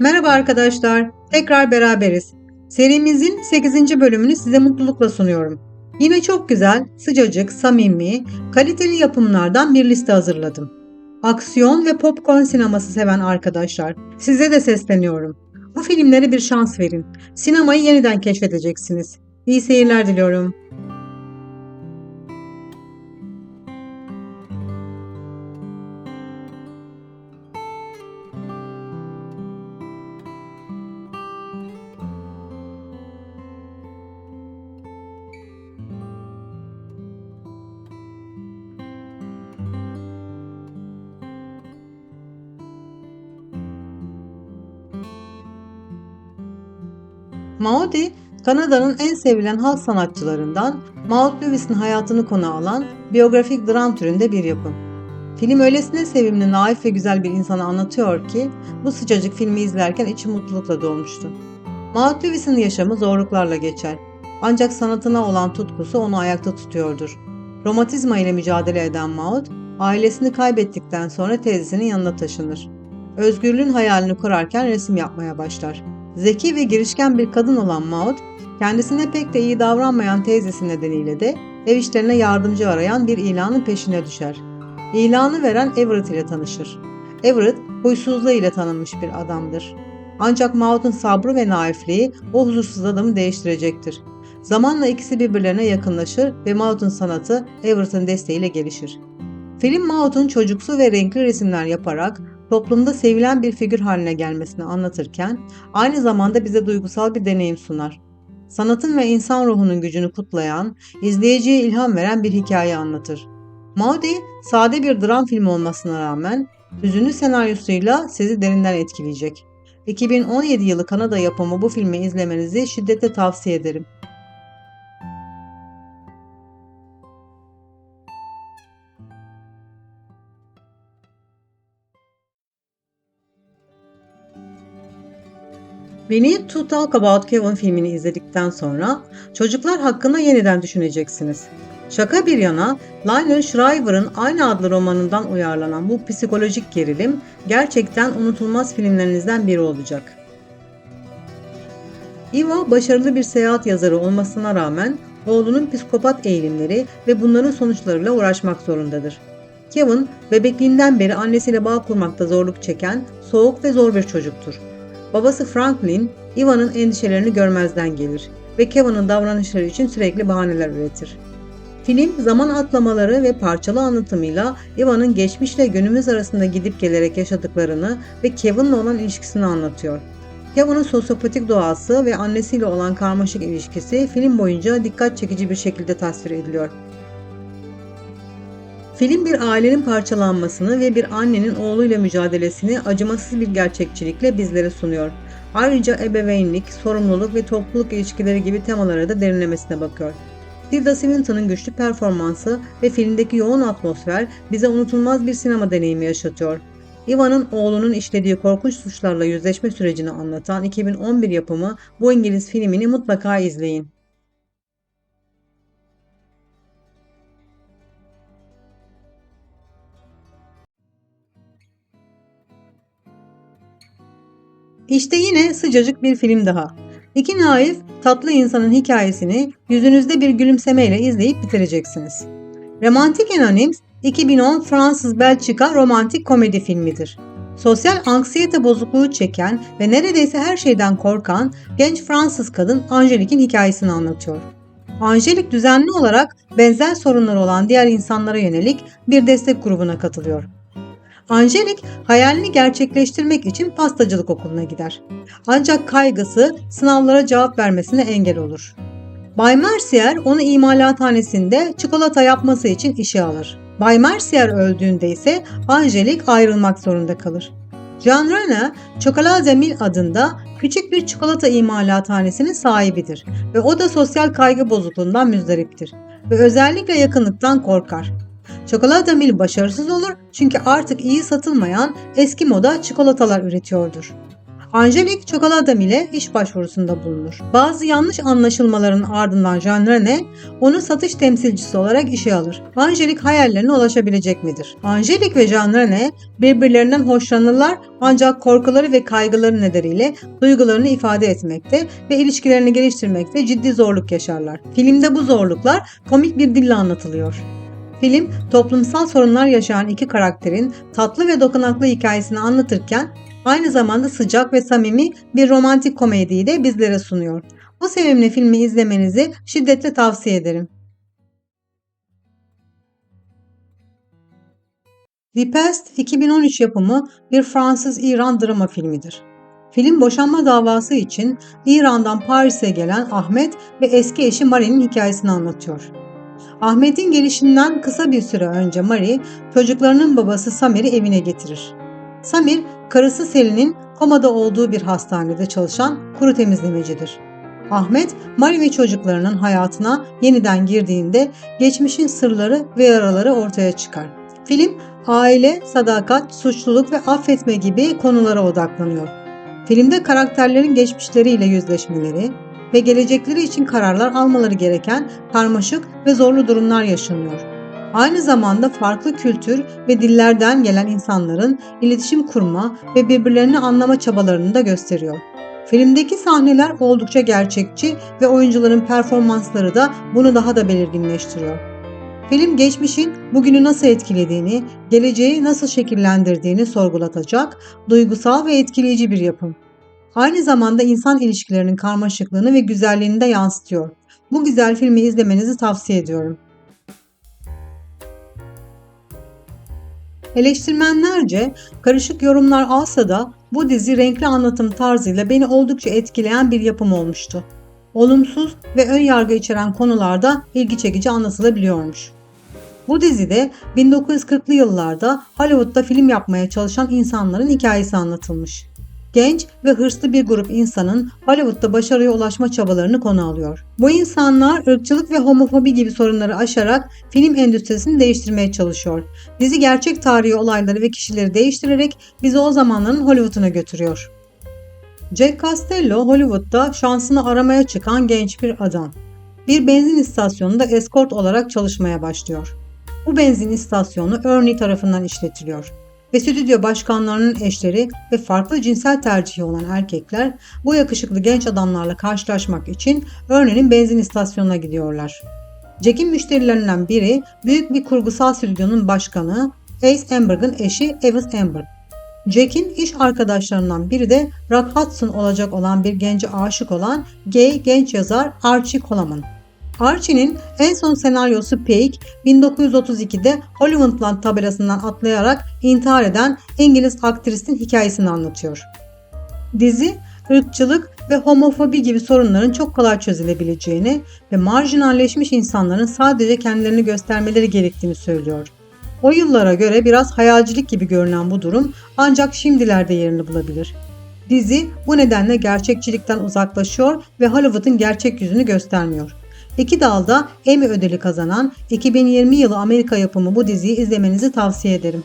Merhaba arkadaşlar, tekrar beraberiz. Serimizin 8. bölümünü size mutlulukla sunuyorum. Yine çok güzel, sıcacık, samimi, kaliteli yapımlardan bir liste hazırladım. Aksiyon ve popcorn sineması seven arkadaşlar, size de sesleniyorum. Bu filmlere bir şans verin. Sinemayı yeniden keşfedeceksiniz. İyi seyirler diliyorum. Maudie, Kanada'nın en sevilen halk sanatçılarından Maud Lewis'in hayatını konu alan biyografik dram türünde bir yapım. Film öylesine sevimli, naif ve güzel bir insanı anlatıyor ki bu sıcacık filmi izlerken içim mutlulukla dolmuştu. Maud Lewis'in yaşamı zorluklarla geçer. Ancak sanatına olan tutkusu onu ayakta tutuyordur. Romatizma ile mücadele eden Maud, ailesini kaybettikten sonra teyzesinin yanına taşınır. Özgürlüğün hayalini kurarken resim yapmaya başlar. Zeki ve girişken bir kadın olan Maud, kendisine pek de iyi davranmayan teyzesi nedeniyle de ev işlerine yardımcı arayan bir ilanın peşine düşer. İlanı veren Everett ile tanışır. Everett, huysuzluğu ile tanınmış bir adamdır. Ancak Maud'un sabrı ve naifliği o huzursuz adamı değiştirecektir. Zamanla ikisi birbirlerine yakınlaşır ve Maud'un sanatı Everett'ın desteğiyle gelişir. Film Maud'un çocuksu ve renkli resimler yaparak toplumda sevilen bir figür haline gelmesini anlatırken aynı zamanda bize duygusal bir deneyim sunar. Sanatın ve insan ruhunun gücünü kutlayan, izleyiciye ilham veren bir hikaye anlatır. Maudie, sade bir dram filmi olmasına rağmen hüzünlü senaryosuyla sizi derinden etkileyecek. 2017 yılı Kanada yapımı bu filmi izlemenizi şiddetle tavsiye ederim. Need to Talk About Kevin filmini izledikten sonra çocuklar hakkında yeniden düşüneceksiniz. Şaka bir yana, Lionel Shriver'ın aynı adlı romanından uyarlanan bu psikolojik gerilim gerçekten unutulmaz filmlerinizden biri olacak. Eva başarılı bir seyahat yazarı olmasına rağmen oğlunun psikopat eğilimleri ve bunların sonuçlarıyla uğraşmak zorundadır. Kevin, bebekliğinden beri annesiyle bağ kurmakta zorluk çeken, soğuk ve zor bir çocuktur. Babası Franklin, Eva'nın endişelerini görmezden gelir ve Kevin'ın davranışları için sürekli bahaneler üretir. Film zaman atlamaları ve parçalı anlatımıyla Eva'nın geçmişle günümüz arasında gidip gelerek yaşadıklarını ve Kevin'le olan ilişkisini anlatıyor. Kevin'ın sosyopatik doğası ve annesiyle olan karmaşık ilişkisi film boyunca dikkat çekici bir şekilde tasvir ediliyor. Film bir ailenin parçalanmasını ve bir annenin oğluyla mücadelesini acımasız bir gerçekçilikle bizlere sunuyor. Ayrıca ebeveynlik, sorumluluk ve topluluk ilişkileri gibi temalara da derinlemesine bakıyor. Tilda Swinton'ın güçlü performansı ve filmdeki yoğun atmosfer bize unutulmaz bir sinema deneyimi yaşatıyor. Ivan'ın oğlunun işlediği korkunç suçlarla yüzleşme sürecini anlatan 2011 yapımı bu İngiliz filmini mutlaka izleyin. İşte yine sıcacık bir film daha. İki naif, tatlı insanın hikayesini yüzünüzde bir gülümsemeyle izleyip bitireceksiniz. Romantik Anonyms 2010 Fransız-Belçika romantik komedi filmidir. Sosyal anksiyete bozukluğu çeken ve neredeyse her şeyden korkan genç Fransız kadın Angelique'in hikayesini anlatıyor. Angelique düzenli olarak benzer sorunları olan diğer insanlara yönelik bir destek grubuna katılıyor. Angelik hayalini gerçekleştirmek için pastacılık okuluna gider. Ancak kaygısı sınavlara cevap vermesine engel olur. Bay Mercier onu imalathanesinde çikolata yapması için işe alır. Bay Mercier öldüğünde ise Angelik ayrılmak zorunda kalır. Jean Rene, Chocolate Mil adında küçük bir çikolata imalathanesinin sahibidir ve o da sosyal kaygı bozukluğundan müzdariptir ve özellikle yakınlıktan korkar. Çikolata Mil başarısız olur çünkü artık iyi satılmayan eski moda çikolatalar üretiyordur. Angelique çakal adam ile iş başvurusunda bulunur. Bazı yanlış anlaşılmaların ardından Jean Rene onu satış temsilcisi olarak işe alır. Angelique hayallerine ulaşabilecek midir? Angelique ve Jean Rene birbirlerinden hoşlanırlar ancak korkuları ve kaygıları nedeniyle duygularını ifade etmekte ve ilişkilerini geliştirmekte ciddi zorluk yaşarlar. Filmde bu zorluklar komik bir dille anlatılıyor. Film, toplumsal sorunlar yaşayan iki karakterin tatlı ve dokunaklı hikayesini anlatırken aynı zamanda sıcak ve samimi bir romantik komediyi de bizlere sunuyor. Bu sevimli filmi izlemenizi şiddetle tavsiye ederim. The Past 2013 yapımı bir Fransız-İran drama filmidir. Film boşanma davası için İran'dan Paris'e gelen Ahmet ve eski eşi Marie'nin hikayesini anlatıyor. Ahmet'in gelişinden kısa bir süre önce Marie, çocuklarının babası Samir'i evine getirir. Samir, karısı Selin'in komada olduğu bir hastanede çalışan kuru temizlemecidir. Ahmet, Marie ve çocuklarının hayatına yeniden girdiğinde geçmişin sırları ve yaraları ortaya çıkar. Film, aile, sadakat, suçluluk ve affetme gibi konulara odaklanıyor. Filmde karakterlerin geçmişleriyle yüzleşmeleri ve gelecekleri için kararlar almaları gereken karmaşık ve zorlu durumlar yaşanıyor. Aynı zamanda farklı kültür ve dillerden gelen insanların iletişim kurma ve birbirlerini anlama çabalarını da gösteriyor. Filmdeki sahneler oldukça gerçekçi ve oyuncuların performansları da bunu daha da belirginleştiriyor. Film geçmişin bugünü nasıl etkilediğini, geleceği nasıl şekillendirdiğini sorgulatacak, duygusal ve etkileyici bir yapım. Aynı zamanda insan ilişkilerinin karmaşıklığını ve güzelliğini de yansıtıyor. Bu güzel filmi izlemenizi tavsiye ediyorum. Eleştirmenlerce karışık yorumlar alsa da bu dizi renkli anlatım tarzıyla beni oldukça etkileyen bir yapım olmuştu. Olumsuz ve ön yargı içeren konularda ilgi çekici anlatılabiliyormuş. Bu dizide 1940'lı yıllarda Hollywood'da film yapmaya çalışan insanların hikayesi anlatılmış. Genç ve hırslı bir grup insanın Hollywood'da başarıya ulaşma çabalarını konu alıyor. Bu insanlar ırkçılık ve homofobi gibi sorunları aşarak film endüstrisini değiştirmeye çalışıyor. Dizi gerçek tarihi olayları ve kişileri değiştirerek bizi o zamanların Hollywood'una götürüyor. Jack Costello Hollywood'da şansını aramaya çıkan genç bir adam. Bir benzin istasyonunda eskort olarak çalışmaya başlıyor. Bu benzin istasyonu Ernie tarafından işletiliyor ve stüdyo başkanlarının eşleri ve farklı cinsel tercihi olan erkekler bu yakışıklı genç adamlarla karşılaşmak için Ernie'nin benzin istasyonuna gidiyorlar. Jack'in müşterilerinden biri büyük bir kurgusal stüdyonun başkanı Ace Amberg'ın eşi Evans Amberg. Jack'in iş arkadaşlarından biri de Rock Hudson olacak olan bir gence aşık olan gay genç yazar Archie Coleman. Archie'nin en son senaryosu Peik, 1932'de Hollywoodland tabelasından atlayarak intihar eden İngiliz aktrisin hikayesini anlatıyor. Dizi, ırkçılık ve homofobi gibi sorunların çok kolay çözülebileceğini ve marjinalleşmiş insanların sadece kendilerini göstermeleri gerektiğini söylüyor. O yıllara göre biraz hayalcilik gibi görünen bu durum ancak şimdilerde yerini bulabilir. Dizi bu nedenle gerçekçilikten uzaklaşıyor ve Hollywood'un gerçek yüzünü göstermiyor. İki dalda Emmy ödülü kazanan 2020 yılı Amerika yapımı bu diziyi izlemenizi tavsiye ederim.